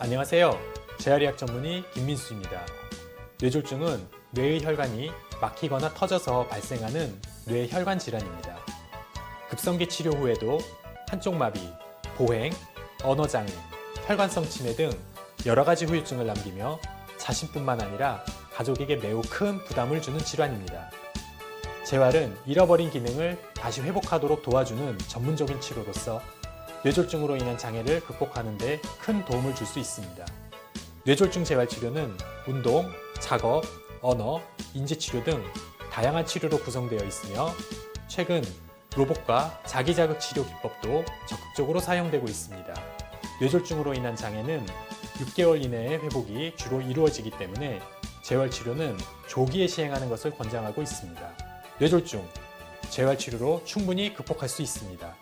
안녕하세요. 재활의학 전문의 김민수입니다. 뇌졸중은 뇌의 혈관이 막히거나 터져서 발생하는 뇌혈관 질환입니다. 급성기 치료 후에도 한쪽 마비, 보행, 언어장애, 혈관성 치매 등 여러 가지 후유증을 남기며 자신뿐만 아니라 가족에게 매우 큰 부담을 주는 질환입니다. 재활은 잃어버린 기능을 다시 회복하도록 도와주는 전문적인 치료로서 뇌졸중으로 인한 장애를 극복하는 데 큰 도움을 줄 수 있습니다. 뇌졸중 재활 치료는 운동, 작업, 언어, 인지 치료 등 다양한 치료로 구성되어 있으며 최근 로봇과 자기자극 치료 기법도 적극적으로 사용되고 있습니다. 뇌졸중으로 인한 장애는 6개월 이내의 회복이 주로 이루어지기 때문에 재활 치료는 조기에 시행하는 것을 권장하고 있습니다. 뇌졸중, 재활 치료로 충분히 극복할 수 있습니다.